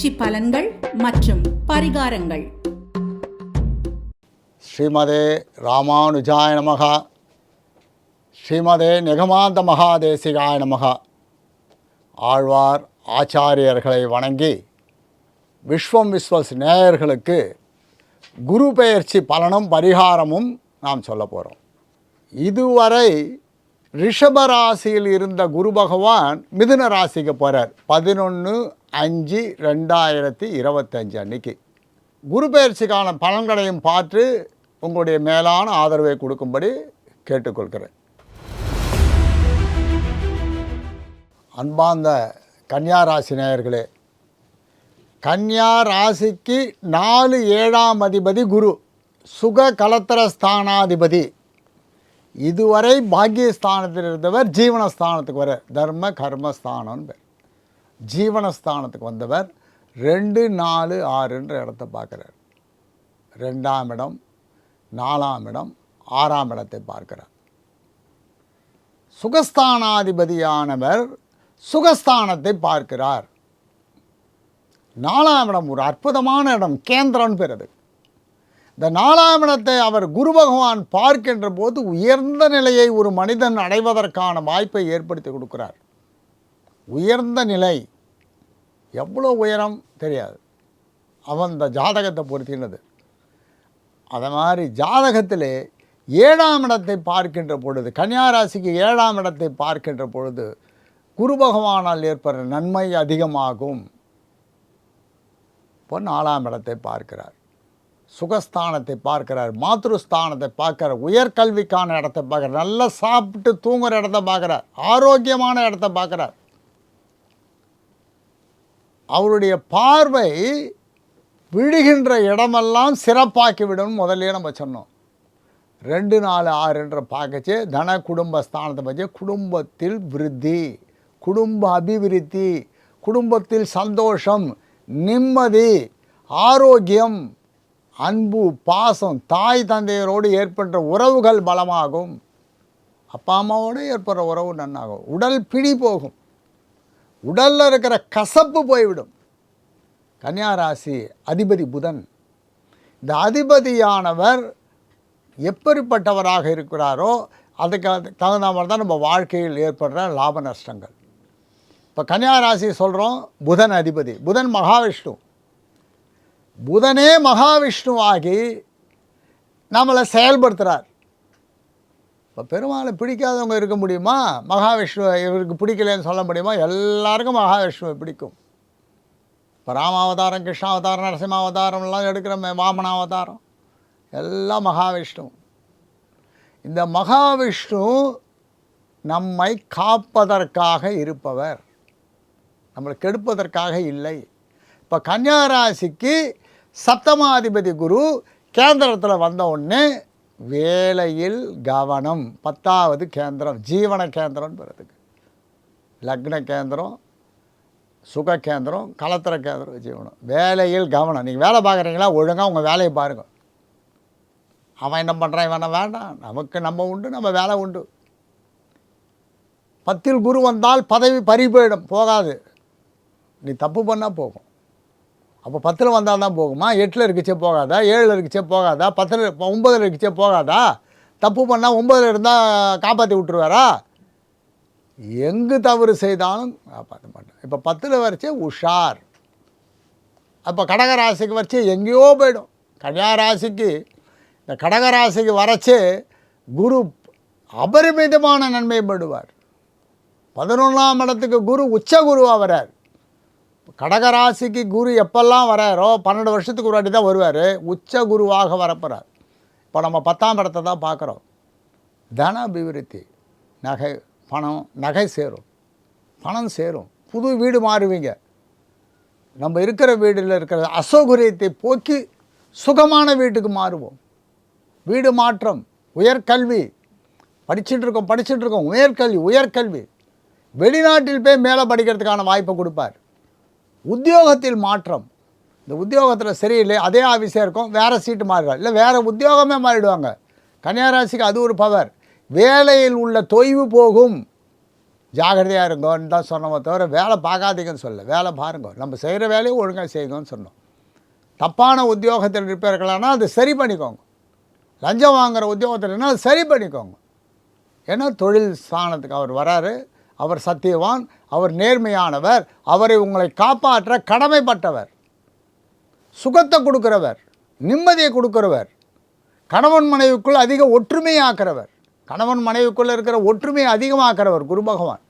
பெயர்ச்சி பலன்கள் மற்றும் பரிகாரங்கள். ஸ்ரீமதே ராமானுஜாய நமகா. ஸ்ரீமதே நிகமாந்த மகாதேசிகாய நமகா. ஆழ்வார் ஆச்சாரியர்களை வணங்கி விஸ்வம் விஸ்வஸ் நேயர்களுக்கு குரு பெயர்ச்சி பலனும் பரிகாரமும் நாம் சொல்ல போகிறோம் இதுவரை ரிஷபராசியில் இருந்த குரு பகவான் மிதுன ராசிக்கு போகிறார் பதினொன்று அஞ்சு ரெண்டாயிரத்தி இருபத்தஞ்சு அன்னைக்கு. குரு பயிற்சிக்கான பலன்களையும் பார்த்து உங்களுடைய மேலான ஆதரவை கொடுக்கும்படி கேட்டுக்கொள்கிறேன். அன்பார்ந்த கன்னியா ராசி நேயர்களே கன்னியா ராசிக்கு நாலு ஏழாம் அதிபதி குரு சுக கலத்தர ஸ்தானாதிபதி. இதுவரை பாக்கியஸ்தானத்தில் இருந்தவர் ஜீவனஸ்தானத்துக்கு வர தர்ம கர்மஸ்தானம்னு பேர் ஜீவனஸ்தானத்துக்கு வந்தவர் ரெண்டு நாலு ஆறுன்ற இடத்த பார்க்குறார். ரெண்டாம் இடம் நாலாம் இடம் ஆறாம் இடத்தை பார்க்கிறார். சுகஸ்தானாதிபதியானவர் சுகஸ்தானத்தை பார்க்கிறார். நாலாம் இடம் ஒரு அற்புதமான இடம் கேந்திரன் பெறுது. இந்த நாலாம் இடத்தை அவர் குரு பகவான் பார்க்கின்ற போது உயர்ந்த நிலையை ஒரு மனிதன் அடைவதற்கான வாய்ப்பை ஏற்படுத்தி கொடுக்கிறார். உயர்ந்த நிலை. எவ்வளோ உயரம் தெரியாது. அவன் இந்த ஜாதகத்தை பொறுத்தினது அதை மாதிரி ஜாதகத்தில் ஏழாம் இடத்தை பார்க்கின்ற பொழுது கன்னியாராசிக்கு ஏழாம் இடத்தை பார்க்கின்ற பொழுது குரு பகவானால் ஏற்படுற நன்மை அதிகமாகும். இப்போ நாலாம் இடத்தை பார்க்கிறார். சுகஸ்தானத்தை பார்க்கிறார். மாத்ருஸ்தானத்தை பார்க்கிறார் உயர்கல்விக்கான இடத்தை பார்க்குறார். நல்லா சாப்பிட்டு தூங்குற இடத்த பார்க்குறார். ஆரோக்கியமான இடத்த பார்க்குறார். அவருடைய பார்வை விழுகின்ற இடமெல்லாம் சிறப்பாக்கிவிடும் முதல்ல நம்ம சொன்னோம். ரெண்டு நாலு ஆறுன்ற பார்க்கச்சு தன குடும்ப ஸ்தானத்தை பற்றி குடும்பத்தில் விருத்தி குடும்ப அபிவிருத்தி குடும்பத்தில் சந்தோஷம் நிம்மதி ஆரோக்கியம் அன்பு பாசம் தாய் தந்தையரோடு ஏற்பட்ட உறவுகள் பலமாகும். அப்பா அம்மாவோடு ஏற்படுற உறவு நன்னாகும். உடல் பிடி போகும். உடலில் இருக்கிற கசப்பு போய்விடும். கன்னியாராசி அதிபதி புதன். இந்த அதிபதியானவர் எப்படிப்பட்டவராக இருக்கிறாரோ அதுக்கு தகுந்த மாதிரி தான் நம்ம வாழ்க்கையில் ஏற்படுற லாப நஷ்டங்கள். இப்போ கன்னியாராசி சொல்கிறோம் புதன் அதிபதி புதன் மகாவிஷ்ணு. புதனே மகாவிஷ்ணுவாகி நம்மளை செயல்படுத்துகிறார் இப்போ பெருமாளை பிடிக்காதவங்க இருக்க முடியுமா? மகாவிஷ்ணு இவருக்கு பிடிக்கலன்னு சொல்ல முடியுமா? எல்லாருக்கும் மகாவிஷ்ணுவை பிடிக்கும். இப்போ ராமாவதாரம் கிருஷ்ணாவதாரம் நரசிம்மாவதாரம்லாம் எடுக்கிறோமே வாமனாவதாரம். எல்லாம் மகாவிஷ்ணு. இந்த மகாவிஷ்ணு நம்மை காப்பதற்காக இருப்பவர். நம்மளை கெடுப்பதற்காக இல்லை. இப்போ கன்னியாராசிக்கு சப்தமாதிபதி குரு கேந்திரத்தில் வந்த உடனே வேலையில் கவனம். பத்தாவது கேந்திரம் ஜீவன கேந்திரம்னு வருதுக்கு லக்ன கேந்திரம் சுக கேந்திரம் கலத்திர கேந்திரம் ஜீவனம். வேலையில் கவனம். நீங்கள் வேலை பார்க்குறீங்களா? ஒழுங்காக உங்கள் வேலையை பாருங்கள் அவன் என்ன பண்ணுறான் இவனை வேண்டாம்? நமக்கு நம்ம உண்டு நம்ம வேலை உண்டு. பத்தில் குரு வந்தால் பதவி பறி போயிடும் போகாது. நீ தப்பு பண்ணால் போகும். அப்போ பத்தில் வந்தால் தான் போகுமா? எட்டில் இருக்குச்சே போகாதா? ஏழில் இருக்குச்சே போகாதா? பத்தில் ஒம்பதில் இருக்குச்சே போகாதா? தப்பு பண்ணால் ஒம்பதில் இருந்தால் காப்பாற்றி விட்டுருவாரா? எங்கு தவறு செய்தாலும் காப்பாற்ற மாட்டேன் இப்போ பத்தில் வரைச்சே உஷார். அப்போ கடகராசிக்கு வரைச்சே எங்கேயோ போயிடும். கன்னியாராசிக்கு இந்த கடகராசிக்கு வரைச்சே குரு அபரிமிதமான நன்மை படுவார் பதினொன்றாம் இடத்துக்கு குரு உச்ச குருவாக வரார் கடகராசிக்கு குரு எப்பெல்லாம் வராரோ பன்னெண்டு வருஷத்துக்கு ஒரு வாட்டி தான் வருவார். உச்ச குருவாக வரப்போகிறார் இப்போ நம்ம பத்தாம் இடத்தை தான் பார்க்குறோம். தன அபிவிருத்தி நகை பணம் நகை சேரும். பணம் சேரும். புது வீடு மாறுவீங்க. நம்ம இருக்கிற வீடில் இருக்கிற அசௌகரியத்தை போக்கி சுகமான வீட்டுக்கு மாறுவோம். வீடு மாற்றம் உயர்கல்வி. படிச்சுட்டு இருக்கோம் படிச்சுட்டு இருக்கோம் உயர்கல்வி உயர்கல்வி. வெளிநாட்டில் போய் மேலே படிக்கிறதுக்கான வாய்ப்பை கொடுப்பார். உத்தியோகத்தில் மாற்றம். இந்த உத்தியோகத்தில் சரியில்லை அதே ஆஃபீஸே இருக்கும் வேறு சீட்டு மாறுவார் இல்லை வேறு உத்தியோகமே மாறிடுவாங்க. கன்னியாராசிக்கு அது ஒரு பவர் வேலையில் உள்ள தொய்வு போகும். ஜாகிரதையாக இருங்கன்னு தான் சொன்னோமே தவிர வேலை பார்க்காதீங்கன்னு சொல்ல வேலை பாருங்க. நம்ம செய்கிற வேலையை ஒழுங்காக செய்யுங்கன்னு சொன்னோம். தப்பான உத்தியோகத்தில் இருப்பீர்களானால் அது சரி பண்ணிக்கோங்க. லஞ்சம் வாங்குகிற உத்தியோகத்தில் இருந்தால் அது சரி பண்ணிக்கோங்க. ஏன்னா தொழில் ஸ்தானத்துக்கு அவர் வராரு. அவர் சத்தியவான் அவர் நேர்மையானவர் அவரை உங்களை காப்பாற்ற கடமைப்பட்டவர். சுகத்தை கொடுக்கிறவர் நிம்மதியை கொடுக்கிறவர். கணவன் மனைவிக்குள் அதிக ஒற்றுமையை ஆக்கிறவர் கணவன் மனைவிக்குள்ளே இருக்கிற ஒற்றுமையை அதிகமாக்கிறவர் குரு பகவான்.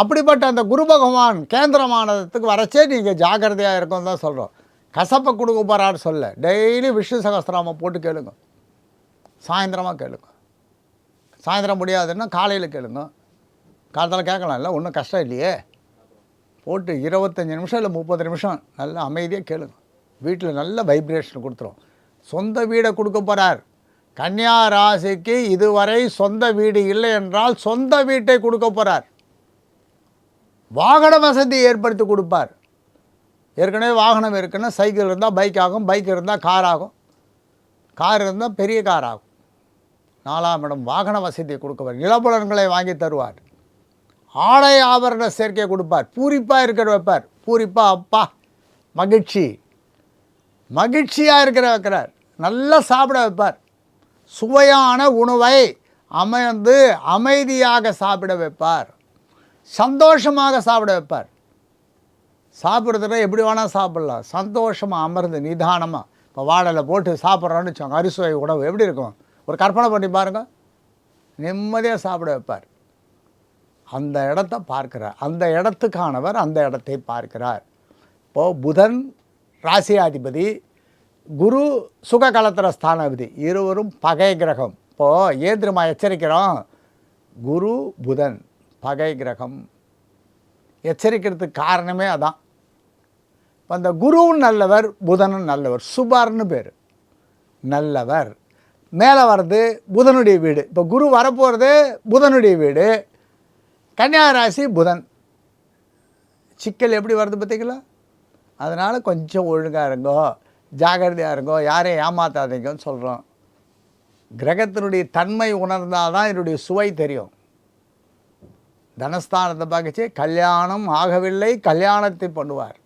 அப்படிப்பட்ட அந்த குரு பகவான் கேந்திரமானதுக்கு வரச்சே நீங்கள் ஜாக்கிரதையாக இருக்கும் தான் சொல்கிறோம் கசப்பை கொடுக்க போகிறாரு சொல்ல. டெய்லி விஷ்ணு சகஸ்திராமம் போட்டு கேளுங்க. சாயந்தரமாக கேளுங்க. சாயந்தரம் முடியாதுன்னா காலையில் கேளுங்க. காலத்தில் கேட்கலாம்ல ஒன்றும் கஷ்டம் இல்லையே. போட்டு இருபத்தஞ்சி நிமிஷம் இல்லை முப்பது நிமிஷம் நல்லா அமைதியாக கேளுங்க. வீட்டில் நல்ல வைப்ரேஷன் கொடுத்துரும். சொந்த வீடை கொடுக்க போகிறார் கன்னியா ராசிக்கு இதுவரை சொந்த வீடு இல்லை என்றால் சொந்த வீட்டை கொடுக்க போகிறார் வாகன வசதி ஏற்படுத்தி கொடுப்பார். ஏற்கனவே வாகனம் இருக்குன்னா சைக்கிள் இருந்தால் பைக் ஆகும் பைக் இருந்தால் கார் ஆகும். கார் இருந்தால் பெரிய கார் ஆகும். நாலாம் இடம் வாகன வசதியை கொடுக்கவர் நிலப்புலன்களை வாங்கி தருவார். ஆடை ஆபரண சேர்க்கை கொடுப்பார். பூரிப்பாக இருக்கிற வைப்பார். பூரிப்பா அப்பா மகிழ்ச்சி. மகிழ்ச்சியாக இருக்கிற வைக்கிறார். நல்லா சாப்பிட வைப்பார். சுவையான உணவை அமைந்து அமைதியாக சாப்பிட வைப்பார். சந்தோஷமாக சாப்பிட வைப்பார். சாப்பிட்றதுனா எப்படி வேணால் சாப்பிட்லாம். சந்தோஷமாக அமர்ந்து நிதானமாக இப்போ வாடலை போட்டு சாப்பிட்றோன்னு வச்சோங்க அரிசுவை உணவு. எப்படி இருக்கும்? ஒரு கற்பனை பண்ணி பாருங்கள் நிம்மதியாக சாப்பிட வைப்பார். அந்த இடத்த பார்க்கிறார். அந்த இடத்துக்கானவர் அந்த இடத்தை பார்க்கிறார். இப்போது புதன் ராசியாதிபதி குரு சுககலத்திர ஸ்தானாதிபதி இருவரும் பகை கிரகம். இப்போது ஏந்திரமா எச்சரிக்கிறோம். குரு புதன் பகை கிரகம். எச்சரிக்கிறதுக்கு காரணமே அதான். இப்போ அந்த குருவும் நல்லவர் புதனும் நல்லவர் சுபர்னு பேர். நல்லவர். மேலே வர்றது புதனுடைய வீடு. இப்போ குரு வரப்போகிறது புதனுடைய வீடு. கன்னியா ராசி புதன். சிக்கல் எப்படி வருது பார்த்தீங்களா? அதனால் கொஞ்சம் ஒழுங்காக இருங்கோ ஜாகிரதையாக இருங்கோ யாரையும் ஏமாத்தாதீங்கன்னு சொல்கிறோம் கிரகத்தினுடைய தன்மை உணர்ந்தால் தான் என்னுடைய சுவை தெரியும். தனஸ்தானத்தை பார்க்கச்சு கல்யாணம் ஆகவில்லை கல்யாணத்தை பண்ணுவார்.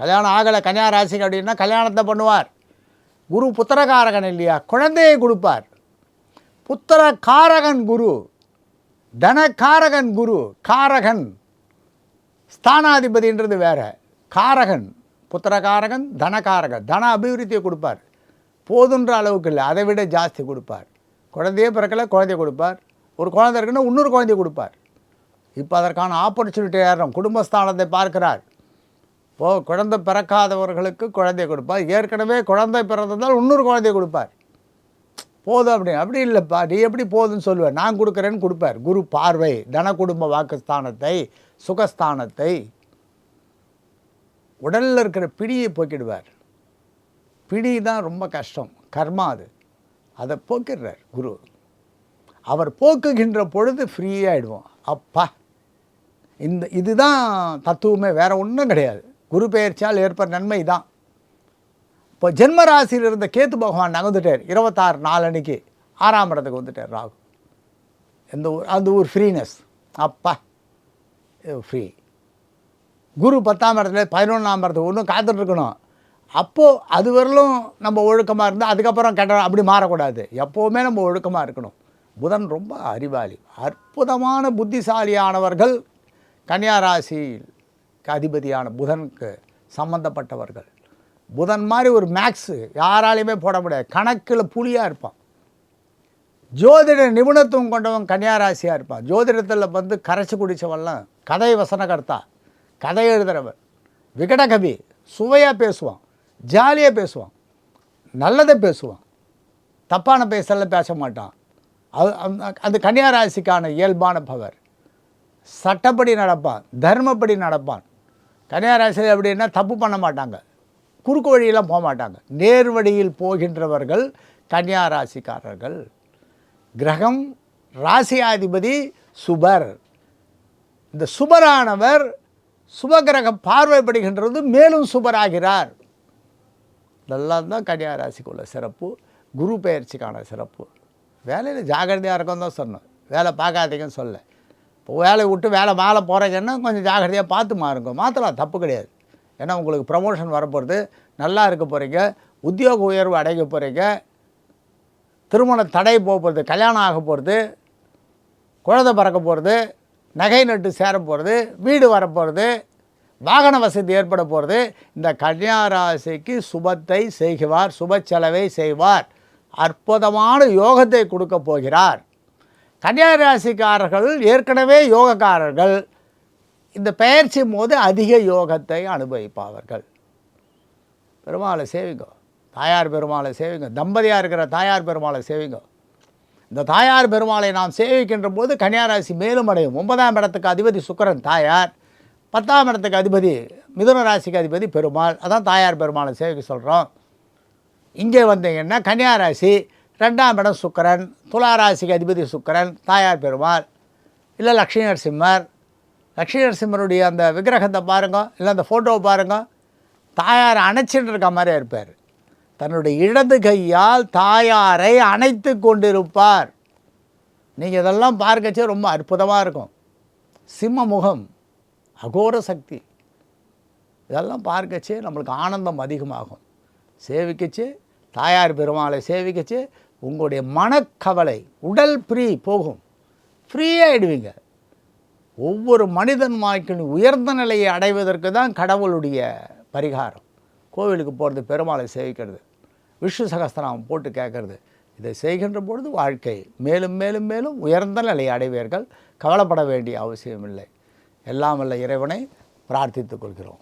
கல்யாணம் ஆகலை கன்னியா ராசிக்கு அப்படின்னா கல்யாணத்தை பண்ணுவார். குரு புத்திரகாரகன் இல்லையா? குழந்தையை கொடுப்பார். புத்திரகாரகன் குரு. தனகாரகன் குரு காரகன். ஸ்தானாதிபதின்றது வேற. காரகன் புத்திரகாரகன் தனகாரகன் தன அபிவிருத்தியை கொடுப்பார். போதுன்ற அளவுக்கு இல்லை. அதை விட ஜாஸ்தி கொடுப்பார். குழந்தையே பிறக்கல குழந்தைய கொடுப்பார். ஒரு குழந்தை இருக்குன்னா இன்னொரு குழந்தைய கொடுப்பார். இப்போ அதற்கான ஆப்பர்ச்சுனிட்டி ஏறும். குடும்பஸ்தானத்தை பார்க்கிறார். இப்போது குழந்தை பிறக்காதவர்களுக்கு குழந்தைய கொடுப்பார். ஏற்கனவே குழந்தை பிறந்ததால் இன்னொரு குழந்தைய கொடுப்பார். போதும் அப்படி அப்படி இல்லைப்பா நீ எப்படி போதுன்னு சொல்லுவேன் நான் கொடுக்குறேன்னு கொடுப்பார். குரு பார்வை தன குடும்ப வாக்குஸ்தானத்தை சுகஸ்தானத்தை உடலில் இருக்கிற பிடியை போக்கிடுவார். பிடி தான் ரொம்ப கஷ்டம். கர்மா அது. அதை போக்கிடுறார் குரு. அவர் போக்குகின்ற பொழுது ஃப்ரீயாகிடுவோம் அப்பா இந்த இதுதான் தத்துவமே வேறு ஒன்றும் கிடையாது. குரு பெயர்ச்சியால் ஏற்படுற நன்மை தான். இப்போ ஜென்ம ராசியில் இருந்த கேத்து பகவான் நகர்ந்துட்டார். இருபத்தாறு நாலு அன்னைக்கு ஆறாம் இடத்துக்கு வந்துட்டார் ராகு. எந்த ஊர் அந்த ஊர் ஃப்ரீனஸ் அப்பா ஃப்ரீ குரு பத்தாம் இடத்துல பதினொன்றாம் இடத்துக்கு ஒன்றும் காத்துட்ருக்கணும். அப்போது அது வரலும் நம்ம ஒழுக்கமாக இருந்தால் அதுக்கப்புறம் கெட்ட அப்படி மாறக்கூடாது. எப்போவுமே நம்ம ஒழுக்கமாக இருக்கணும். புதன் ரொம்ப அறிவாளி. அற்புதமான புத்திசாலியானவர்கள். கன்னியா அதிபதியான புதனுக்கு சம்பந்தப்பட்டவர்கள். புதன் மாதிரி ஒரு மேக்ஸு யாராலையுமே போட முடியாது. கணக்கில் புலியாக இருப்பான். ஜோதிட நிபுணத்துவம் கொண்டவன் கன்னியாராசியாக இருப்பான். ஜோதிடத்தில் வந்து கரைச்சி குடித்தவன்லாம் கதை வசனகர்த்தா கதை எழுதுறவன். விகடகவி சுவையாக பேசுவான் ஜாலியாக பேசுவான் நல்லதை பேசுவான். தப்பான பேசல பேச மாட்டான். அது அந்த- கன்னியாராசிக்கான இயல்பான பவர். சட்டப்படி நடப்பான் தர்மப்படி நடப்பான். கன்னியாராசி அப்படின்னா தப்பு பண்ண மாட்டாங்க. குறுக்கு வழியெல்லாம் போக மாட்டாங்க. நேர்வழியில் போகின்றவர்கள் கன்னியா ராசிக்காரர்கள். கிரகம் ராசியாதிபதி சுபர். இந்த சுபரானவர் சுபகிரகம் பார்வைப்படுகின்றது மேலும் சுபராகிறார். இதெல்லாம் தான் கன்னியா ராசிக்குள்ள சிறப்பு. குரு பெயர்ச்சிக்கான சிறப்பு. வேலையில் ஜாகிரதையாக இருக்கும் தான் சொன்னோம் வேலை பார்க்காதீங்கன்னு சொல்ல இப்போ வேலையை விட்டு வேலை மேலே போகிறீங்கன்னா கொஞ்சம் ஜாக்கிரதையாக பார்த்து மாறுங்க. மாற்றலாம் தப்பு கிடையாது. ஏன்னா உங்களுக்கு ப்ரமோஷன் வரப்போகிறது நல்லா இருக்க போகிறீங்க உத்தியோக உயர்வு அடைக்க போகிறீங்க திருமண தடை போக போகிறது கல்யாணம் ஆக போகிறது குழந்தை பறக்க போகிறது நகை நட்டு சேர போகிறது வீடு வரப்போகிறது வாகன வசதி ஏற்பட போகிறது இந்த கன்னியாராசிக்கு சுபத்தை செய்கிறார் சுப செலவை செய்வார். அற்புதமான யோகத்தை கொடுக்க போகிறார். கன்னியாராசிக்காரர்கள் ஏற்கனவே யோகக்காரர்கள். இந்த பெயர்ச்சி போது அதிக யோகத்தை அனுபவிப்பார்கள் பெருமாளை சேவிங்க. தாயார் பெருமாளை சேவிங்க. தம்பதியாக இருக்கிற தாயார் பெருமாளை சேவிங்க. இந்த தாயார் பெருமாளை நாம் சேவிக்கின்ற போது கன்னியாராசி மேலும் அடையும். ஒன்பதாம் இடத்துக்கு அதிபதி சுக்கிரன் தாயார். பத்தாம் இடத்துக்கு அதிபதி மிதுன ராசிக்கு அதிபதி பெருமாள். அதான் தாயார் பெருமாளை சேவிக்க சொல்கிறோம் இங்கே வந்தீங்கன்னா கன்னியாராசி. ரெண்டாம் இடம் சுக்கிரன். துலா ராசிக்கு அதிபதி சுக்கிரன். தாயார் பெருமாள். இல்லை லக்ஷ்மி நரசிம்மர். லக்ஷ்மி நரசிம்மருடைய அந்த விக்கிரகத்தை பாருங்க இல்லை அந்த ஃபோட்டோவை பாருங்க. தாயாரை அணைச்சிட்டு இருக்க மாதிரியே இருப்பார். தன்னுடைய இடது கையால் தாயாரை அணைத்து கொண்டிருப்பார். நீங்கள் இதெல்லாம் பார்க்கச்சே ரொம்ப அற்புதமாக இருக்கும். சிம்ம முகம் அகோர சக்தி. இதெல்லாம் பார்க்கச்சே நம்மளுக்கு ஆனந்தம் அதிகமாகும். சேவிக்கச்சு தாயார் பெருமாளை சேவிக்கச்சு உங்களுடைய மனக்கவலை உடல் ஃப்ரீ போகும். ஃப்ரீயாகிடுவீங்க ஒவ்வொரு மனிதன் வாழ்க்கையின் உயர்ந்த நிலையை அடைவதற்கு தான் கடவுளுடைய பரிகாரம். கோவிலுக்கு போகிறது பெருமாளை சேவிக்கிறது. விஷ்ணு சகஸ்திரம் போட்டு கேட்கறது. இதை செய்கின்ற பொழுது வாழ்க்கை மேலும் மேலும் மேலும் உயர்ந்த நிலையை அடைவீர்கள். கவலைப்பட வேண்டிய அவசியமில்லை. எல்லாம் வல்ல இறைவனை பிரார்த்தித்துக் கொள்கிறோம்.